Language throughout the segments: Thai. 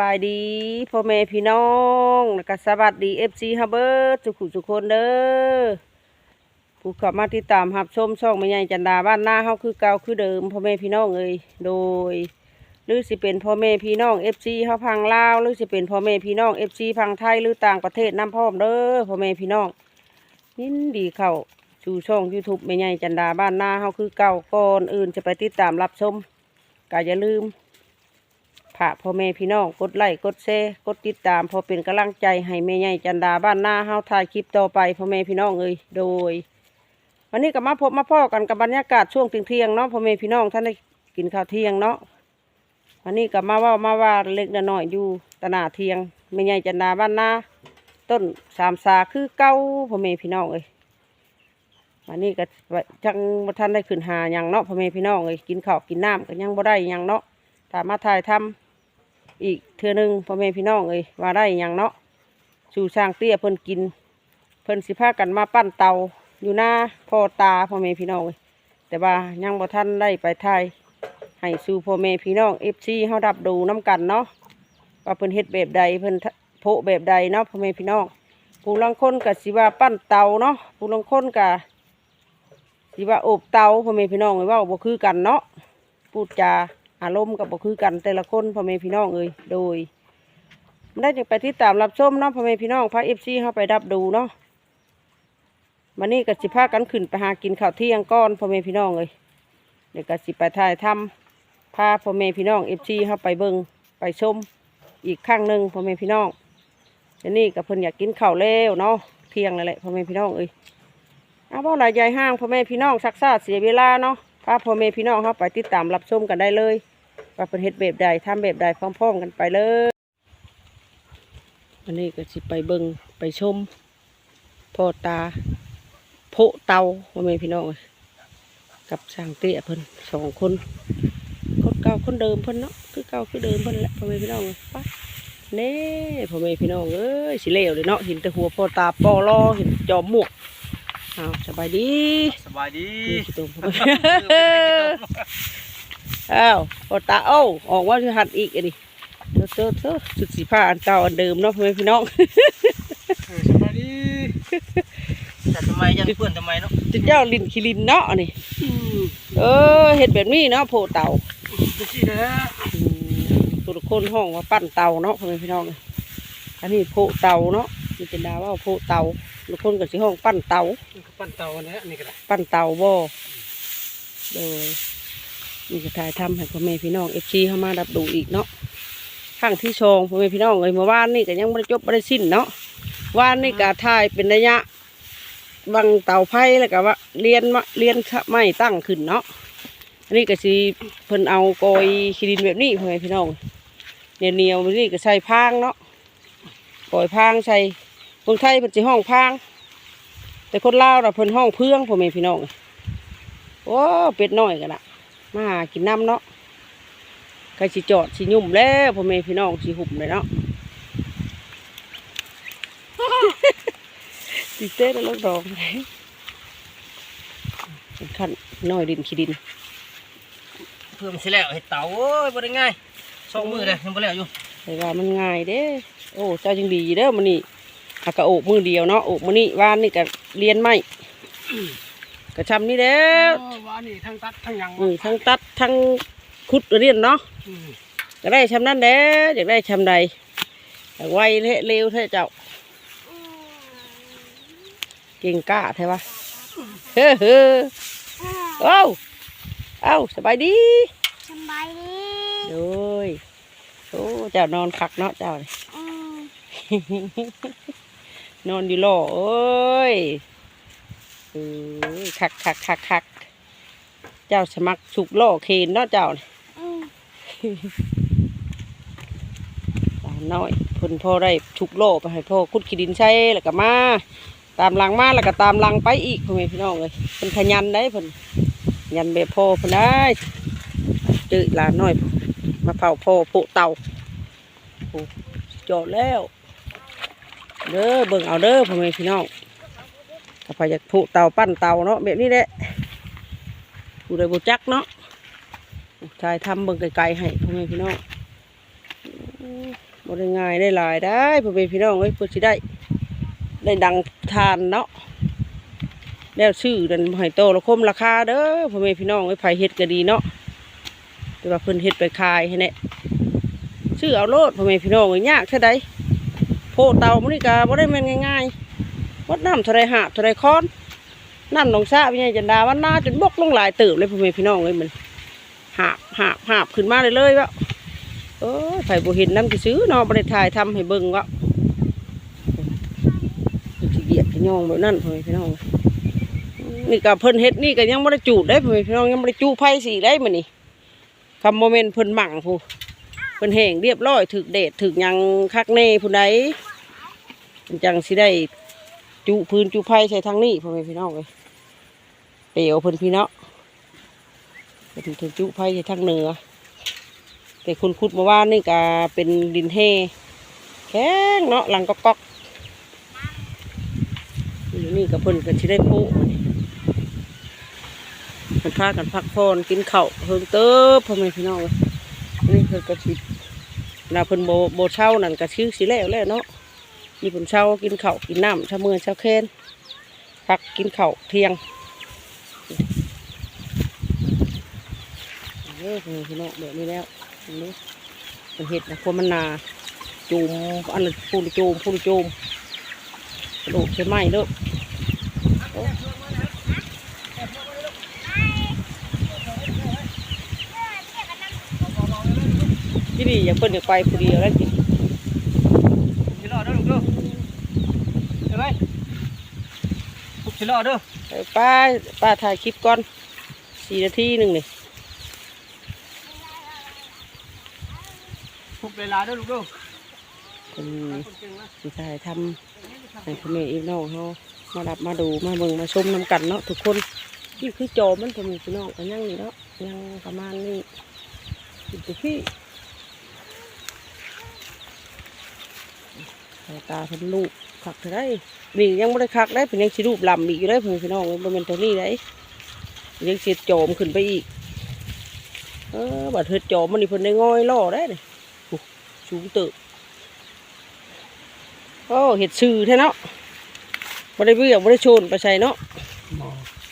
บายดีพ่อแม่พี่น้องแล้วก็สวัสดีเอฟซีฮับเบิร์ทุกผู้ทุคนเด้อผู้เข้ามาติดตามรับชมช่องแม่ใหญ่จันดาบ้านหน้าเฮาคือเก่าคือเดิมพ่อแม่พี่น้องเอ้ยโดยหรือสิเป็นพ่อแม่พี่น้องเอฟซีเฮาพังลาวหรือสิเป็นพ่อแม่พี่น้องเอฟซีพังไทยหรือต่างประเทศน้ำพร้อมเด้อพ่อแม่พี่น้องยินดีเข้าสู่ช่อง YouTube แม่ใหญ่จันดาบ้านหน้าเฮาคือเก่าก่อนอื่นจะไปติดตามรับชมก็อย่าลืม ฝากพ่อแม่พี่น้องกดไลค์กดแชร์กดติดตามพอเป็นกำลังใจให้แม่ใหญ่จันดาบ้านหน้าเฮาถ่ายคลิปต่อไปพ่อแม่พี่น้องเอ้ยโดย วันนี้ก็มาพบมาพ่อกันกับบรรยากาศช่วงเที่ยงๆเนาะพ่อแม่พี่น้องท่านได้กินข้าวเที่ยงเนาะวันนี้ก็มาว่ามาว่าเล็กน้อยอยู่ตนาเที่ยงแม่ใหญ่จันดาบ้านหน้าต้นสามสาคือเก้าพ่อแม่พี่น้องเอ้ยวันนี้ก็จังท่านได้ขึ้นหาหยังเนาะพ่อแม่พี่น้องเอ้ยกินข้าวกินน้ำก็ยังบ่ได้หยังเนาะถ้ามาถ่ายทำ อีกเทือหนึงพ่อแม่พี่น้องเอ้ยว่าได้หยังเนาะสู่สร้างเตี้ยเพิ่นกิน เพิ่นสิพากันมาปั้นเตาอยู่หน้าพ่อตาพ่อแม่พี่น้องเอ้ยแต่ว่ายังบ่ทันได้ไปถ่ายให้สู่พ่อแม่พี่น้อง FC เฮารับดูน้กันเนาะว่าเพิ่นเฮ็ดแบบใดเพิ่นโพแบบใดเนาะพ่อแม่พี่น้องผู้ลางคนก็สิว่าปั้นเตาเนาะผู้ลางคนก็สิว่าอบเตาพ่อแม่พี่น้องเอ้ยว่าบ่คือกันเนาะพูดจา อารมณ์กับบ่คือกันแต่ละคนพ่อแม่พี่น้องเอ้ยโดยมันได้จึงไปที่ตามรับชมเนาะพ่อแม่พี่น้องพาเอฟซีเข้าไปรับดูเนาะวันนี้ก็สิพากันขึ้นไปหากินข้าวเที่ยงก้อนพ่อแม่พี่น้องเอ้ยเดี๋ยวก็สิไปถ่ายทำพาพ่อแม่พี่น้องเอฟซีเข้าไปเบิงไปชมอีกครั้งหนึ่งพ่อแม่พี่น้องเดี๋ยวนี้ก็เพิ่นอยากกินข้าวแล้วเนาะเที่ยงนั่นแหละพ่อแม่พี่น้องเอ้ยเอาบ่หลายใหญ่ห้างพ่อแม่พี่น้องซักซาเสียเวลาเนาะพาพ่อแม่พี่น้องเข้าไปติดตามรับชมกันได้เลย ว่าเป็นเฮ็ดแบบใดทำแบบใดพร้อมๆกันไปเลยอันนี้ก็สิไปเบิงไปชมพ่อตาโพะเตาพ่อแม่พี่น้องเอ้ยกับสร้างเตี้ยเพิ่นสองคนคนเก่าคนเดิมเพิ่นเนาะคือเก่าคือเดิมเพิ่นแหละพ่อแม่พี่น้องเอ้ยไปเน่พ่อแม่พี่น้องเอ้ยสิเลวเลยเนาะเห็นแต่หัวพ่อตาปอลอเห็นจอมหมวกอ้าวสบายดีสบายดีนี่ขี้ตุ่มพ่ อแม่อ้าวพอตาเอ้าออกว่าจะหัดอีกอันนี้เถอะเถอะเถอะสุดสีผ้าอันเก่าอันเดิมเนาะพ่อแม่พี่น้องสบายดีแต่ทำไมยังเพื่อนทำไมเนาะจุดเจ้าลินคิลินเนาะอันนี่เออเห็ดแบบนี้เนาะโพเต่าดูสินะอืมทุกคนห้องว่าปั้นเต่าเนาะพ่อแม่พี่น้องอันนี้โพเต่าเนาะมีเป็นดาว่าโพเต่าทุกคนก็สิห้องปั้นเต่าปั้นเตาเนี่ยนี่ก็ได้ปั้นเต่าบ่โดย นี่ก็ถ่ายทำให้พ่อแม่พี่น้องเอฟซีเข้ามารับดูอีกเนาะข้างที่ชองพ่อแม่พี่น้องเลยเมื่อวานนี่ก็ยังไม่ได้จบไม่ได้สิ้นเนาะวานนี่ก็ถ่ายเป็นระยะบังเต่าไผ่แล้วก็ว่าเรียนมาเรียนไม่ตั้งขึ้นเนาะอันนี้ก็สิเพิ่นเอาโกอยขี้ดินแบบนี้พ่อแม่พี่น้องเนียวเหนียวแบบนี้ก็ใส่พางเนาะกอยพางใส่คนไทยเพิ่นสิห้องพาง แต่คนลาวเราเพิ่นห้องเพื่องพ่อแม่พี่น้องโอ้เป็ดน้อยกันละ มาหากินน้ำเนาะใครสิจอดสิยุ่มแล้วพ่อแม่พี่น้องสิหุ่มเลยเนาะสิเต้แล้วลูกดอกเป็นขั้นน้อยดินขี้ดิน เพิ่มสิแล้วเห็ดเตาโอ้ยบ่ได้ง่ายสองมือเลยยังบ่แล้วอยู่แต่ว่ามันง่ายเด้โอ้เจ้าจึงดีเด้อมันนี่อากะโอบมือเดียวเนาะโอบมือนี่วานนี่ก็เรียนไม่ กระชำนี่แล้วว่านี่ทั้งตัดทั้งยังอืมทั้งตัดทั้งคุดเรียนเนาะก็ได้ชำนั้นแหละอยากได้ชำใดอยากไวเละเร็วเท่เจ้าเก่งกล้าใช่ปะเฮ้อเฮ้อเอ้าเอ้าสบายดีสบายดีโอ้ยโอ้เจ้านอนคักเนาะเจ้านี่อืมนอนอยู่หล่อเอ้ยเออคักคักคักคักเจ้าสมัครสุกล่อเคนเนาะเจ้านี่อืมหลานน้อยเพิ่นพ่อได้ทุกโลไปให้พ่อคุดขี้ดินใช้แล้วก็มา ตามหลังมาแล้วก็ตามหลังไปอีกพ่อแม่พี่น้องเลยเพิ่นขยันได้เพิ่นยันแบบพ่อเพิ่นได้เจอหลานน้อยมาเผาพ่อโปะเตาโอ้จอดแล้ว เด้อเบิ่งเอาเด้อพ่อแม่พี่น้อง ถ้าพอยากโปะเตาปั้นเตาเนาะแบบนี้แหละผู้ใดบ่จักเนาะชายทำเบิ่งไกลๆให้พ่อแม่พี่น้องบ่ได้ง่ายได้หลายได้พ่อแม่พี่น้องเอ้ยเพื่อสิได้ ได้ดังทานเนาะแล้วชื่อดันให้โตละคมราคาเด้อพ่อแม่พี่น้องเอ้ยไผเฮ็ดก็ดีเนาะแต่ว่าเพิ่นเฮ็ดไปขายให้แน่ชื่อเอาโลดพ่อแม่พี่น้องเอ้ยยากเท่าใดโพเตามันนี่ก็บ่ได้แม่นง่ายๆ วัดน้ำท่าไรหาบท่าไรค้อนน้ำหนองสระพี่ใหญ่จันดาวันหน้าจนบกลงหลายเติบเลยพ่อแม่พี่น้องเอ้ยมันหาบหาบหาบขึ้นมาเลยเลยๆวะเออไผบ่เห็นน้ำจะซื้อเนาะบ่ได้ถ่ายทำให้เบิ่งว่าสิเหยียดขยองแบบนั้นพ่อแม่พี่น้องนี่ก็เพิ่นเฮ็ดนี่ก็ยังบ่ได้จูดได้พ่อแม่พี่น้องยังบ่ได้จูไผสีได้มื้อนี้คำโมเมนต์เพิ่นหมั่งผู้เพิ่นแห้งเรียบร้อยถึกแดดถึกยังคักแน่ผู้ใดจังสิได้ จูพื้นจูไผใส่ทางนี้พ่อแม่พี่น้องเอ้ยเปลวเพิ่นพี่เนาะไปถึงถึงจูไผใส่ทางเหนือ แต่คุณขุดมาว่านี่ก็เป็นดินเฮแข็งเนาะหลังก็ก๊อกอยู่นี่กับเพิ่นก็สิได้โป๊มันพากันพักผ่อนกินข้าวเพิ่งเติบพ่อแม่พี่น้องเลยนี่เพิ่นก็สินาเพิ่นโบโบเช่านั่นก็ชื่อสิแล้วแล้วเนาะ มีเพิ่นเช่ากินข้าวกินน้ำช้ามื้อเช้าเค้นพักกินข้าวเที่ยงเออพี่น้องแบบนี้แล้วนนี้มันเห็ดนะพวมันนาจูมอันนั้นพูดจูมพูดจูมกระดูกใช่ไหมเด้อโอ้ที่นี่อยากเพิ่นอยากไปผู้เดียวแล้วจิสิรอเด้อลูกเด้อเห็นไหมลูก สิรอเด้อไปป้าป้าถ่ายคลิปก่อนสี่นาทีหนึ่งนี่ลูกเวลาเด้อลูกเด้อเป็นคนเก่งนะสิถ่ายทำให้พ่อแม่อีน้องเขามารับมาดูมาเบิ่งมาชมน้ำกันเนาะทุกคนนี่คือโจมมันพ่อแม่พี่น้องกันยังนี่เนาะยังประมาณนี้อยู่ที่พี่สายตาเพิ่นลูก คักเท่าได้นี่ยังไม่ได้คักได้เป็นยังสิรูปลำอีกอยู่ได้เพื่อนพี่น้องบ่แมันเป็นตัวนี้ได้ยังสิโจมขึ้นไปอีก เออบัดเธอโจมมันนี่เพิ่นได้ง่อยล่อได้นี่โอ้สูงเติบโอ้เห็ดซื่อแท้เนาะบ่ได้เบี้ยบ่ได้โชนไปใส่เนาะ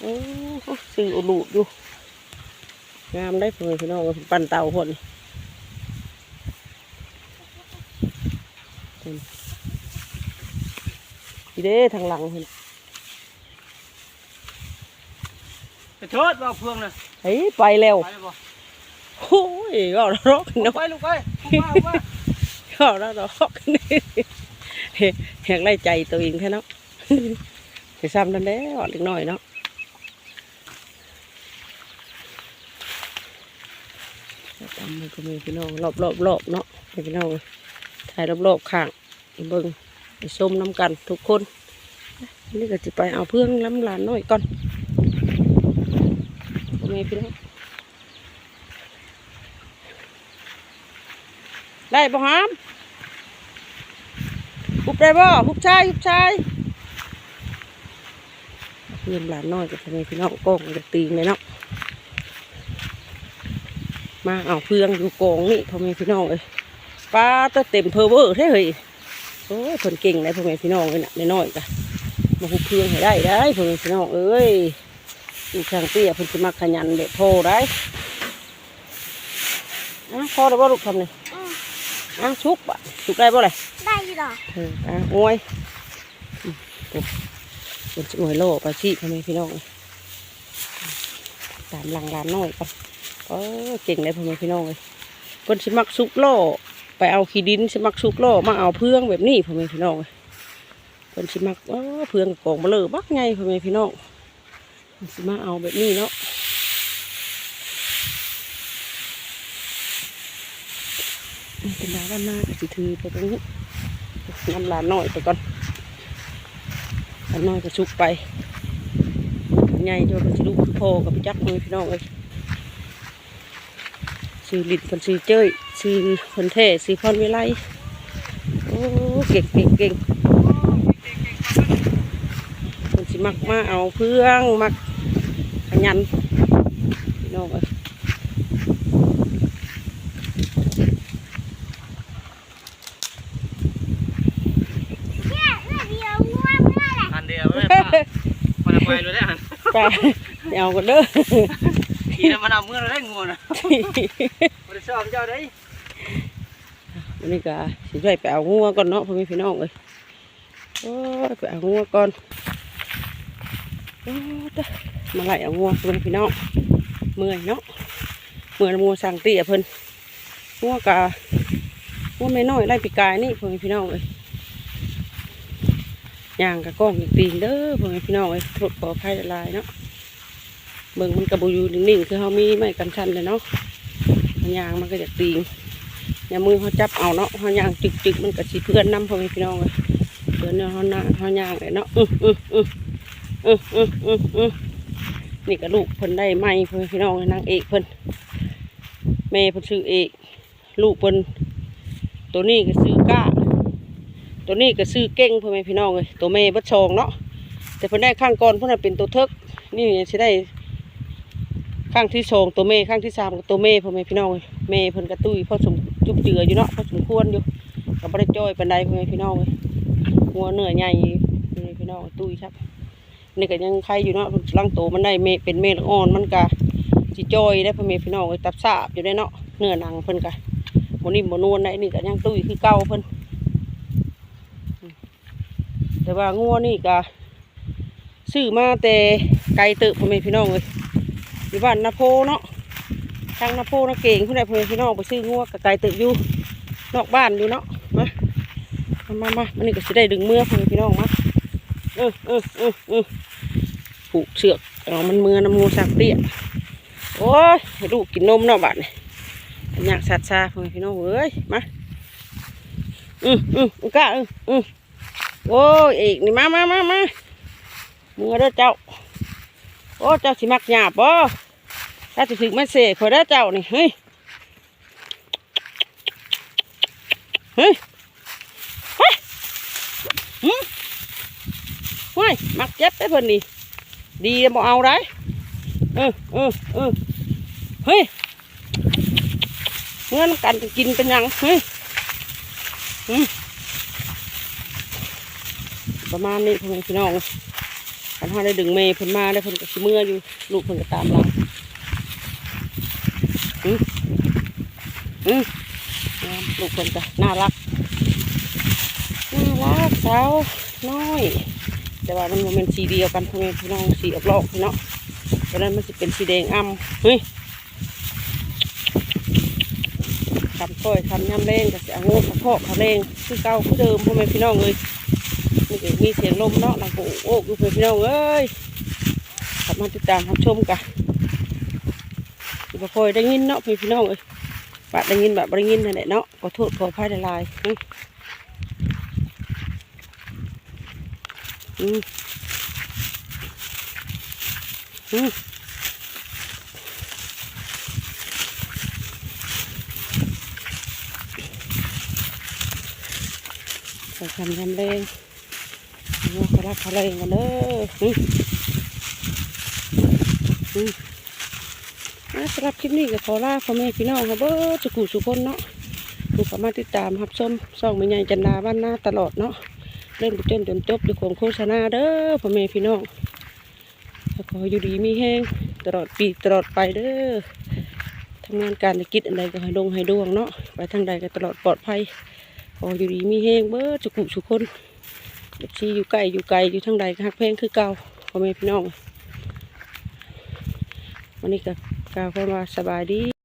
โอ้ซื่ออุลูดอยู่งามได้เพื่อนพี่น้องปั่นเตาคน นี่อีเด้ทางหลังเห็นไปเถิดว่าเพื่องน่ะเฮ้ยไปแล้วไปเลยบ่โอ้ยก็รอกลูเนาะกไปลูกไปลูกมาลูกมาก็รอกนี่อยากไล่ใจตัวเองแค่เนาะจะซ้ำนั่นแหล้วเล็กน้อยเนาะตามมันก็มีพี่น้องรอบรอบรอบเนาะให้พี่น้องถ่ายรอบรอบข้างไปเบิ่ง ไปชมน้ำกันทุกคน นี่ก็จะไปเอาเพื่องล้ำหลานน้อยก่อนก็มีพี่น้องได้บ่หามหุบได้บ่หุบชายหุบชายเพื่อนหลานน้อยกับพ่อแม่พี่น้องกองจะตีงเลยเนาะมาเอาเพื่องอยู่กองนี่พ่อแม่พี่น้องเลยปลาตัวเต็มเพอเวอร์แท้เฮ้ย โอ้ยคนเก่งเลยพ่อแม่พี่น้องเลยน่ะน้อยๆกะมาหุบเพื่องให้ได้ได้พ่อแม่พี่น้องเอ้ยอีช่างเตี้ยเพิ่นสิมาขยันเด็ดโพได้อะพอแล้วบ่ลูกทำเลยอะชุกบะชุกได้ป่ะเลยได้อยี่หรอเอออะงวยอืมโอ้เป็นงวยโลไปชี้ทำไมพี่น้องตามหลังร้านน้อยก่อนเออเก่งเลยพ่อแม่พี่น้องเลยเพิ่นสิมักซุกโล ไปเอาขี้ดินสิมักซุกโลมาเอาเพื่องแบบนี้พ่อแม่พี่น้องเลยเพิ่นสิมักเออเพื่องกองมาเลยบักไงพ่อแม่พี่น้องสมาเอาแบบนี้เนาะเป็นดาวด้านหน้าก็สิถือไปตรงนี้น้ำลานน้อยไปก่อนลานน้อยก็ชุกไปใหญ่จนมันสิลุกคือกับพี่จักมือพี่น้องเลย สีหลินคนซื้อเจ้ยซื้คนเทสีฟอพรวิไลโอ้เก่งเก่งเก่งคนสิมักมาเอาเพื่องมักขยันน้องเอ้ยอันเดียวไม่ได้ป้ามัเลยได้อัน ไปเอากันเด้อ ขี่แล้วมันเอาเมื่อเราได้งูนะบริษัทเจ้าได้วันนี้ก็สิช่วยไปเอางัวก่อนเนาะพ่อแม่พี่น้องเอ้ยโอ้ยไปเอางัวก่อนโอ้ตะมาไล่เอางัวพ่อแม่พี่น้องเมื่อยเนาะเมื่อยงัวสั่งเตี้ยเพิ่นงัวกะงัวไม่น้อยไล่ปีกายนี่พ่อแม่พี่น้องเอ้ยย่างกะก้องอีกตีนเด้อพ่อแม่พี่น้องเอ้ยโทษขออภัยหลายๆเนาะ เบิ่งมันกระบูอยู่นิ่งๆคือเฮามีไม้กันชันเลยเนาะยางมันก็จะตีงอย่ามือเขาจับเอาเนาะเขายางจึกจึกๆมันก็สิเพื่อนน้ำพ่อแม่พี่น้องเลยเพื่อนเนี่ยเขาหน้าเขายางเลยเนาะอืออืออืออืออืออืออือนี่ก็ลูกเพิ่นได้ไหมพ่อแม่พี่น้องนางเอกเพิ่นแม่เพิ่นชื่อเอกลูกเพิ่นตัวนี้ก็ซื้อก้า ตัวนี้ก็ซื้อเก่งพ่อแม่พี่น้องเลยตัวแม่บัดชองเนาะแต่เพิ่นได้ข้างก่อนเพิ่นนะเป็นตัวเทิกนี่สิได้ ข้างที่สองตัวเมข้างที่สามก็ตัวเมพ่อแม่พี่น้องเอ้ยเมเพิ่นกระตุ้ยพ่อสมจุบเจืออยู่เนาะพ่อสมควรอยู่ก็บ่ได้จ้อยปานใดพ่อแม่พี่น้องเอ้ยหัวเนื้อใหญ่พ่อแม่พี่น้องตุ้ยครับนี่ก็ยังไข่อยู่เนาะร่างโตมันได้เมเป็นเมลอ่อนมันก็สิจอยได้พ่อแม่พี่น้องเอ้ยตับสาบอยู่ได้เนาะเนื้อหนังเพิ่นก็บ่นิ่มบ่นวลได้นี่ก็ยังตุ้ยคือเก่าเพิ่นแต่ว่างัวนี่ก็ซื้อมาแต่ไกลเติบพ่อแม่พี่น้องเอ้ย อยู่บ้านนาโพเนาะทางนาโพนาเก่งผู้ใดเพื่อนพี่น้องไปซื้องัวกระไก่ตึกอยู่นอกบ้านอยู่เนาะมามามามามันนี่ก็จะได้ดึงเมื่อเพื่อนพี่น้องมาเออเออเออเออผูกเชือกเอามันเมื่อน้ำงูสักเตี้ยโอ้ยให้ลูกกินนมเนาะบ้านนี่อยากสัตว์ซาเพื่อนพี่น้องเอ้ยมาอืมอืมอุก้าอืมอืมโอ้ยเอกนี่มามามามาเมื่อเด้อเจ้า อ้เจ้าสิมักหยาบบ่ถ้าจะถึงมาเสกพอได้เจ้านี่เฮ้ยเฮ้ยเฮ้ยหืมเฮ้ยมักเจ็บได้เพิ่นนี่ดีบ่เอาได้เออเออเออเฮ้ยเงินกันกินเป็นยังเฮ้ยอืมประมาณนี้พี่น้อง คันเขาได้ดึงเมย์พิ่นมาได้พิ่นก็สิเมื่ออยู่ลูกพิ่นก็ตามหลังอืมอืมลูกพิ่นก็น่ารักน่ารักสาวน้อย แต่ว่ามันมันเป็นสีเดียวกันพ่อแม่พี่น้องสีออกลอกพี่เนาะเพราะนั้นมันจะเป็นสีแดงอ่ำเฮ้ยทำก้อยทำย่ำเล่งก็จะเอางูกระเพาะขาเล่งคือเก่าคือเดิมพ่อแม่พี่น้องเลย นี่ก็มีเสียงลมเนาะหลังโอ้โอ้คือเพื่อนพี่น้องเอ้ยขับมาติดตามรับชมกันที่บ่ค่อยได้ยินเนาะเพื่อนพี่น้องเอ้ยบาดได้ยินแบบบ่ได้ยินนั่นแหละเนาะขอโทษขออภัยหลายๆอืมอืมอืมใส่คำยำแรง งัวเขารักเขาแรงกันเด้ออืมอืมอะสำหรับคลิปนี้ก็ขอลาพ่อแม่พี่น้องครับเบ้อสุกุสุคนเนาะดูสามารถติดตามรับชมส่องแม่ใหญ่จันดาบ้านหน้าตลอดเนาะเริ่มจนจนจบด้วยของโฆษณาเด้อพ่อแม่พี่น้องขออยู่ดีมีแห้งตลอดปีตลอดไปเด้อทำงานการธุรกิจอะไรก็ให้ดงให้ดวงเนาะไปทางใดก็ตลอดปลอดภัยขออยู่ดีมีแห้งเบ้อสุกุสุคน เด็กชีอยู่ไกลอยู่ไกลอยู่ทั้งใดก็ฮักเพลงคือเก่าพ่อแม่พี่น้องวันนี้ก็กล่าวคำว่าสบายดี